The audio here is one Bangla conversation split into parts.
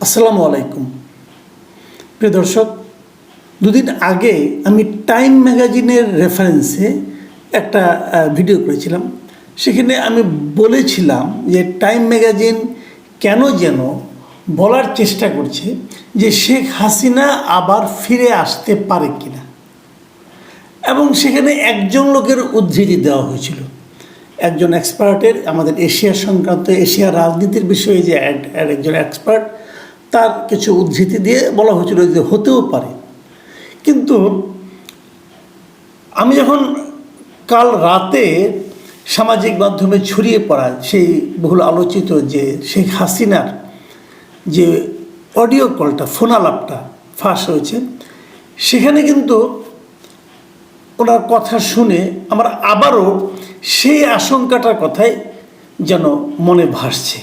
আসসালামু আলাইকুম। প্রিয় দর্শক, দুদিন আগে আমি টাইম ম্যাগাজিনের রেফারেন্সে একটা ভিডিও করেছিলাম। সেখানে আমি বলেছিলাম যে টাইম ম্যাগাজিন কেন যেন বলার চেষ্টা করছে যে শেখ হাসিনা আবার ফিরে আসতে পারে কিনা। এবং সেখানে একজন লোকের উদ্ধৃতি দেওয়া হয়েছিল। একজন এক্সপার্টের আমাদের এশিয়া সংক্রান্ত, এশিয়া রাজনীতির বিষয়ে যে এক- এক- একজন এক্সপার্ট তার কিছু উদ্ধৃতি দিয়ে বলা হয়েছিল যে হতেও পারে। কিন্তু আমি যখন কাল রাতে সামাজিক মাধ্যমে ছড়িয়ে পড়া সেই বহুল আলোচিত যে শেখ হাসিনার যে অডিও কলটা, ফোনালাপটা ফাঁস হয়েছে, সেখানে কিন্তু ওনার কথা শুনে আমার আবারও সেই আশঙ্কাটার কথাই যেন মনে ভাসছে।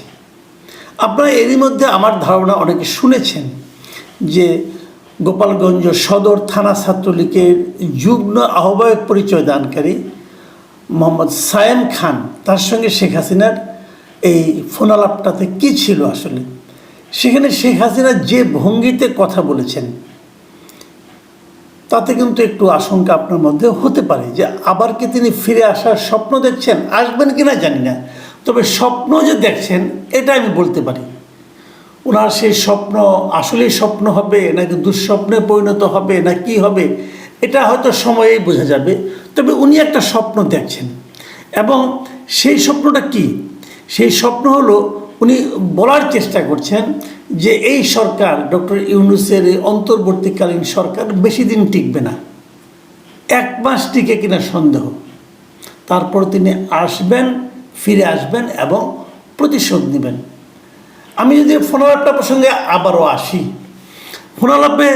আপনারা এরই মধ্যে আমার ধারণা অনেকে শুনেছেন যে গোপালগঞ্জ সদর থানা ছাত্রলীগের যুগ্ম আহ্বায়ক পরিচয় দানকারী মোহাম্মদ সায়েম খান, তার সঙ্গে শেখ হাসিনার এই ফোনালাপটাতে কী ছিল আসলে? সেখানে শেখ হাসিনা যে ভঙ্গিতে কথা বলেছেন, তাতে কিন্তু একটু আশঙ্কা আপনার মধ্যে হতে পারে যে আবার কি তিনি ফিরে আসার স্বপ্ন দেখছেন? আসবেন কি না জানি না। তবে স্বপ্ন যে দেখছেন, এটা আমি বলতে পারি। ওনার সেই স্বপ্ন, আসলেই স্বপ্ন হবে, নাকি দুঃস্বপ্নে পরিণত হবে, না কি হবে, এটা হয়তো সময়েই বোঝা যাবে। তবে উনি একটা স্বপ্ন দেখছেন। এবং সেই স্বপ্নটা কি? সেই স্বপ্ন হলো, উনি বলার চেষ্টা করছেন যে এই সরকার, ডক্টর ইউনুসের অন্তর্বর্তীকালীন সরকার বেশি দিন টিকবে না। এক মাস টিকে কিনা সন্দেহ। তারপর তিনি আসবেন ফিরে আসবেন এবং প্রতিশোধ নেবেন। আমি যদি ফোনালাপটা প্রসঙ্গে আবারও আসি, ফোনালাপে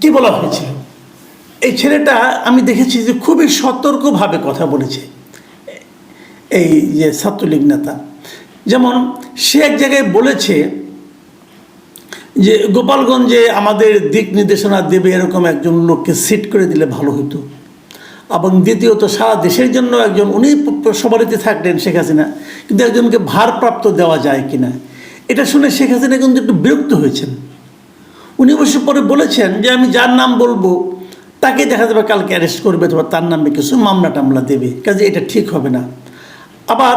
কি বলা হয়েছিল এই ছেলেটা আমি দেখেছি যে খুবই সতর্কভাবে কথা বলেছে। এই যে ছাত্রলীগ নেতা। যেমন সে এক জায়গায় বলেছে যে, গোপালগঞ্জে আমাদের দিক নির্দেশনা দেবে এরকম একজন লোককে সিট করে দিলে ভালো হতো। এবং দ্বিতীয়ত সারা দেশের জন্য একজন, উনি সবারিতে থাকলেন শেখ হাসিনা, কিন্তু একজনকে ভারপ্রাপ্ত দেওয়া যায় কিনা, এটা শুনে শেখ হাসিনা কিন্তু একটু বিরক্ত হয়েছেন। উনি অবশ্য পরে বলেছেন যে, আমি যার নাম বলব, তাকে দেখা যাবে কালকে অ্যারেস্ট করবে অথবা তার নামে কিছু মামলা টামলা দেবে, কাজে এটা ঠিক হবে না। আবার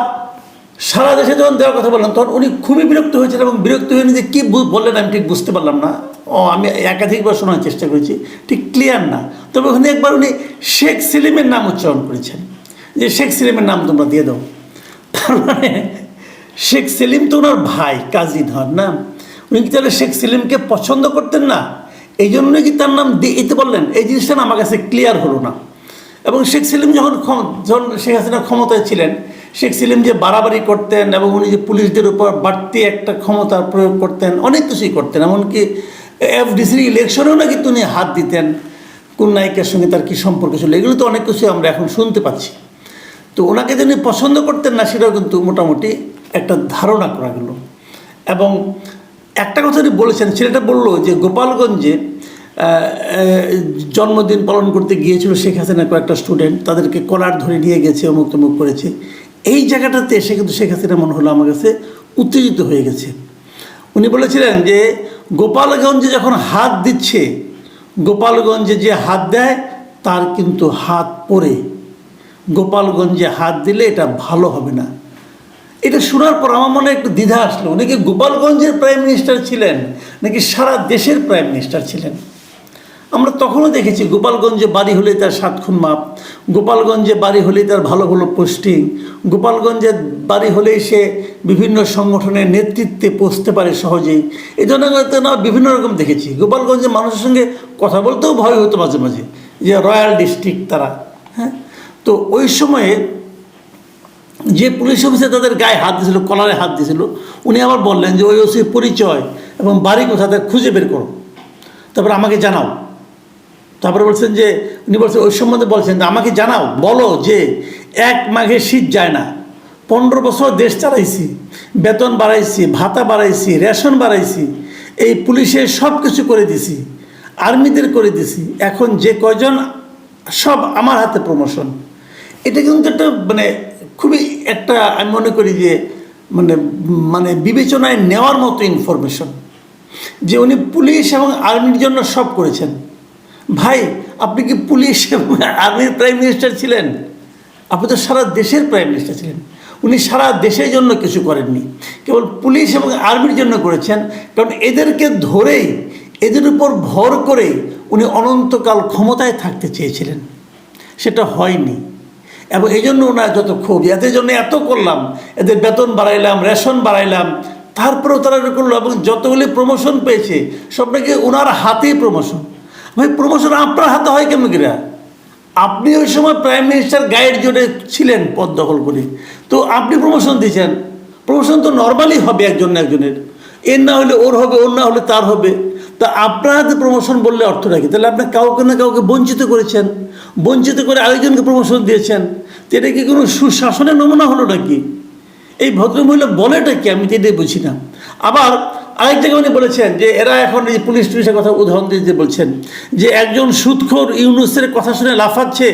সারা দেশে যখন দেওয়ার কথা বললাম, তখন উনি খুবই বিরক্ত হয়েছিলেন এবং বিরক্ত হয়ে যে কী বললেন আমি ঠিক বুঝতে পারলাম না। ও, আমি একাধিকবার শোনার চেষ্টা করেছি, ঠিক ক্লিয়ার না। তবে ওখানে একবার উনি শেখ সেলিমের নাম উচ্চারণ করেছেন। যে শেখ সেলিমের নাম তোমরা দিয়ে দাও। তার মানে শেখ সেলিম তো ওনার ভাই, কাজী ধর, না? উনি কি তাহলে শেখ সেলিমকে পছন্দ করতেন না? এই জন্য কি তার নাম দিতে বললেন, এই জিনিসটা আমার কাছে ক্লিয়ার হলো না। এবং শেখ সেলিম যখন যখন শেখ হাসিনা ক্ষমতায় ছিলেন শেখ সেলিম যে বাড়াবাড়ি করতেন এবং উনি যে পুলিশদের উপর বাড়তি একটা ক্ষমতার প্রয়োগ করতেন, অনেক কিছুই করতেন। এমনকি এফডিসির ইলেকশনেও নাকি তিনি হাত দিতেন। কোন নায়িকার সঙ্গে তার কী সম্পর্ক ছিল, এগুলো তো অনেক কিছু আমরা এখন শুনতে পাচ্ছি। তো ওনাকে যিনি পছন্দ করতেন না, সেটাও কিন্তু মোটামুটি একটা ধারণা করা গেল। এবং একটা কথা উনি বলেছেন ছেলেটা বলল যে গোপালগঞ্জে জন্মদিন পালন করতে গিয়েছিল শেখ হাসিনা কয়েকটা স্টুডেন্ট। তাদেরকে কলার ধরে নিয়ে গেছে অমুক তমুক করেছে। এই জায়গাটাতে এসে কিন্তু শেখ হাসিনা মনে হলো আমার কাছে উত্তেজিত হয়ে গেছে। উনি বলেছিলেন যে, গোপালগঞ্জে যখন হাত দিচ্ছে, গোপালগঞ্জে যে হাত দেয়, তার কিন্তু হাত পরে গোপালগঞ্জে হাত দিলে এটা ভালো হবে না। এটা শোনার পর আমার মনে একটু দ্বিধা আসলো। উনি কি গোপালগঞ্জের প্রাইম মিনিস্টার ছিলেন, নাকি সারা দেশের প্রাইম মিনিস্টার ছিলেন? আমরা তখনও দেখেছি গোপালগঞ্জে বাড়ি হলেই তার সাত খুন মাপ, গোপালগঞ্জে বাড়ি হলেই তার ভালো ভালো পোস্টিং, গোপালগঞ্জে বাড়ি হলেই সে বিভিন্ন সংগঠনের নেতৃত্বে পৌঁছতে পারে সহজেই। এই জন্য আমরা বিভিন্ন রকম দেখেছি। গোপালগঞ্জে মানুষের সঙ্গে কথা বলতেও ভয় হতো মাঝে মাঝে, যে রয়্যাল ডিস্ট্রিক্ট তারা হ্যাঁ? তো ওই সময়ে যে পুলিশ অফিসার তাদের গায়ে হাত দিয়েছিল, কলারে হাত দিয়েছিল, উনি আবার বললেন যে ওই ওসির পরিচয় এবং বাড়ি কোথায় খুঁজে বের করো। তারপর আমাকে জানাও। তারপরে বলছেন যে, উনি বলছেন, ওই সম্বন্ধে বলছেন যে আমাকে জানাও, বলো যে এক মাঘে শীত যায় না। পনেরো বছর দেশ চালাইছি, বেতন বাড়াইছি, ভাতা বাড়াইছি, রেশন বাড়াইছি, এই পুলিশের সব কিছু করে দিছি, আর্মিদের করে দিছি, এখন যে কয়জন, সব আমার হাতে প্রমোশন এটা কিন্তু একটা মানে খুবই একটা, আমি মনে করি যে মানে মানে বিবেচনায় নেওয়ার মতো ইনফরমেশন যে উনি পুলিশ এবং আর্মির জন্য সব করেছেন। ভাই, আপনি কি পুলিশ আর্মির প্রাইম মিনিস্টার ছিলেন? আপনি তো সারা দেশের প্রাইম মিনিস্টার ছিলেন। উনি সারা দেশের জন্য কিছু করেননি। কেবল পুলিশ এবং আর্মির জন্য করেছেন। কারণ এদেরকে ধরেই, এদের উপর ভর করে উনি অনন্তকাল ক্ষমতায় থাকতে চেয়েছিলেন। সেটা হয়নি। এবং এই জন্য ওনার যত ক্ষোভ, এদের জন্য এত করলাম, এদের বেতন বাড়াইলাম, রেশন বাড়াইলাম, তারপরেও তারা করল এবং যতগুলি প্রমোশন পেয়েছে, সব নাকি ওনার হাতেই প্রমোশন ভাই প্রমোশন আপনার হাতে হয় কেমন কিনা আপনি ওই সময় প্রাইম মিনিস্টার গাইড জোটে ছিলেন পদ দখল করে। তো আপনি প্রমোশন দিয়েছেন। প্রমোশন তো নর্মালি হবে একজন একজনের। এর না হলে ওর হবে, ওর না হলে তার হবে। তা আপনার হাতে প্রমোশন বললে অর্থ রাখি। তাহলে আপনি কাউকে না কাউকে বঞ্চিত করেছেন। বঞ্চিত করে আরেকজনকে প্রমোশন দিয়েছেন। তো এটা কি কোনো সুশাসনের নমুনা হলো নাকি? এই ভদ্রমহিলা বলেটা কি? আমি তো এটাই বুঝি না। আবার আরেক উনি বলেছেন যে এরা এখন এই পুলিশ টুলিশের কথা উদাহরণ দিয়ে বলছেন, যে একজন সুৎখোর ইউনুসের কথা শুনে লাফাচ্ছে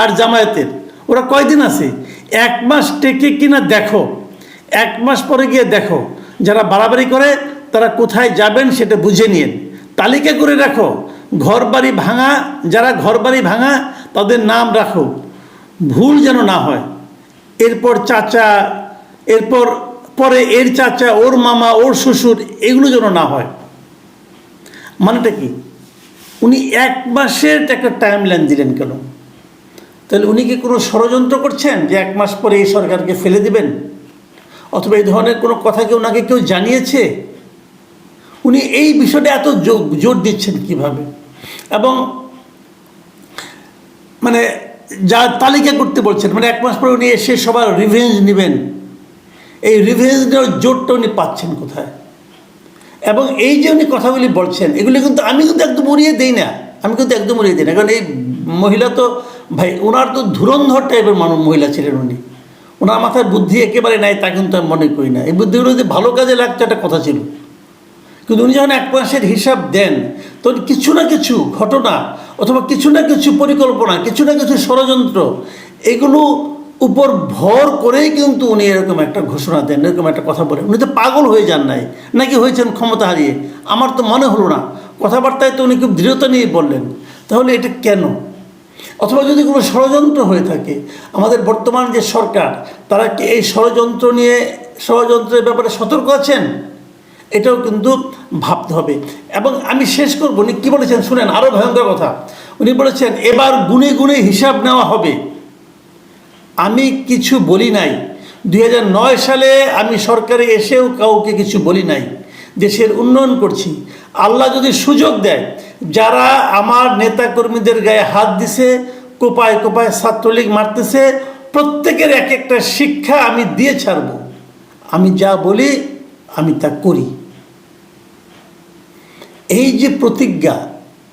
আর জামায়াতের। ওরা কয়দিন আছে? এক মাস টেকে কিনা দেখো। এক মাস পরে গিয়ে দেখো, যারা বাড়াবাড়ি করে, তারা কোথায় যাবেন সেটা বুঝে নিন তালিকা করে রাখো ঘর বাড়ি ভাঙা, যারা ঘর বাড়ি ভাঙা, তাদের নাম রাখো। ভুল যেন না হয়। এরপর চাচা, এরপর পরে এর চাচা, ওর মামা, ওর শ্বশুর এগুলো যেন না হয়। মানেটা কি? উনি এক মাসের একটা টাইম লাইন দিলেন কেন? তাহলে উনি কি কোনো ষড়যন্ত্র করছেন যে এক মাস পরে এই সরকারকে ফেলে দিবেন? অথবা এই ধরনের কোনো কথা কি ওনাকে কেউ জানিয়েছে? উনি এই বিষয়টা এত জোর দিচ্ছেন কীভাবে? এবং মানে যা তালিকা করতে বলছেন মানে এক মাস পরে উনি এসে সবার রিভেঞ্জ নেবেন। এই রিভেঞ্জ নেওয়ার জোরটা উনি পাচ্ছেন কোথায়? এবং এই যে উনি কথাগুলি বলছেন, এগুলি কিন্তু আমি কিন্তু একদম উড়িয়ে দিই না। আমি কিন্তু একদম উড়িয়ে দিই না। কারণ এই মহিলা তো, ভাই ওনার তো ধুরন্ধর টাইপের মানব মহিলা ছিলেন উনি। ওনার মাথায় বুদ্ধি একেবারে নাই, তা কিন্তু আমি মনে করি না। এই বুদ্ধিগুলো যদি ভালো কাজে লাগতো, একটা কথা ছিল। কিন্তু উনি যখন এক মাসের হিসাব দেন, তখন কিছু না কিছু ঘটনা, অথবা কিছু না কিছু পরিকল্পনা, কিছু না কিছু ষড়যন্ত্র, এগুলো উপর ভর করেই কিন্তু উনি এরকম একটা ঘোষণা দেন, এরকম একটা কথা বলেন। উনি তো পাগল হয়ে যান নাই। নাকি হয়েছেন ক্ষমতা হারিয়ে? আমার তো মনে হলো না। কথাবার্তায় তো উনি খুব দৃঢ়তা নিয়ে বললেন। তাহলে এটা কেন? অথবা যদি কোনো ষড়যন্ত্র হয়ে থাকে, আমাদের বর্তমান যে সরকার, তারা কি এই ষড়যন্ত্র নিয়ে, ষড়যন্ত্রের ব্যাপারে সতর্ক আছেন? এটাও কিন্তু ভাবতে হবে। এবং আমি শেষ করব। উনি কী বলেছেন শুনেন? আরও ভয়ঙ্কর কথা। উনি বলেছেন, এবার গুনে গুনে হিসাব নেওয়া হবে। আমি কিছু বলি নাই। দুই হাজার নয় সালে আমি সরকারে এসেও কাউকে কিছু বলি নাই। দেশের উন্নয়ন করছি। আল্লাহ যদি সুযোগ দেয়, যারা আমার নেতাকর্মীদের গায়ে হাত দিছে, কোপায় কোপায় ছাত্রলীগ মারতেছে, প্রত্যেকের এক একটা শিক্ষা আমি দিয়ে ছাড়ব। আমি যা বলি, আমি তা করি। এই যে প্রতিজ্ঞা,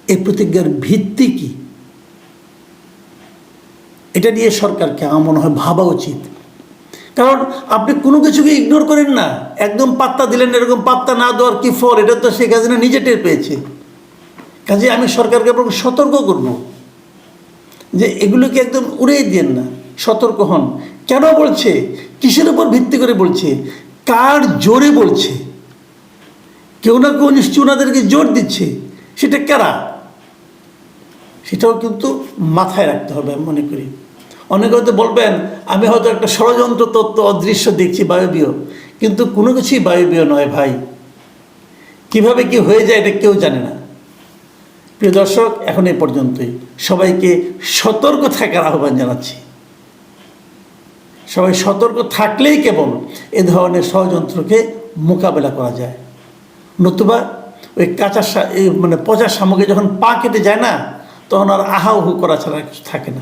এই প্রতিজ্ঞার ভিত্তি কি? এটা নিয়ে সরকারকে আমার মনে হয় ভাবা উচিত। কারণ আপনি কোনো কিছুকে ইগনোর করেন না। একদম পাত্তা দিলেন এরকম পাত্তা না দেওয়ার কি ফল? এটা তো সেই শেখ হাসিনা নিজে টের পেয়েছে। কাজে আমি সরকারকে আপনাকে সতর্ক করব যে এগুলোকে একদম উড়িয়ে দিয়েন না, সতর্ক হন। কেন বলছে? কিসের উপর ভিত্তি করে বলছে? কার জোরে বলছে? কেউ না কেউ নিশ্চয় ওনাদেরকে জোর দিচ্ছে। সেটা কারা? সেটাও কিন্তু মাথায় রাখতে হবে আমি মনে করি। অনেকে হয়তো বলবেন, আমি হয়তো একটা ষড়যন্ত্র তত্ত্ব, অদৃশ্য দেখছি বায়বীয়। কিন্তু কোনো কিছুই বায়বীয় নয় ভাই। কীভাবে কি হয়ে যায় এটা কেউ জানে না। প্রিয় দর্শক, এখন এই পর্যন্তই। সবাইকে সতর্ক থাকার আহ্বান জানাচ্ছি। সবাই সতর্ক থাকলেই কেবল এ ধরনের ষড়যন্ত্রকে মোকাবেলা করা যায়। নতুবা ওই কাঁচা মানে পচা সামগ্রী যখন পা কেটে যায় না, তখন আর আহা উহু করা ছাড়া থাকে না।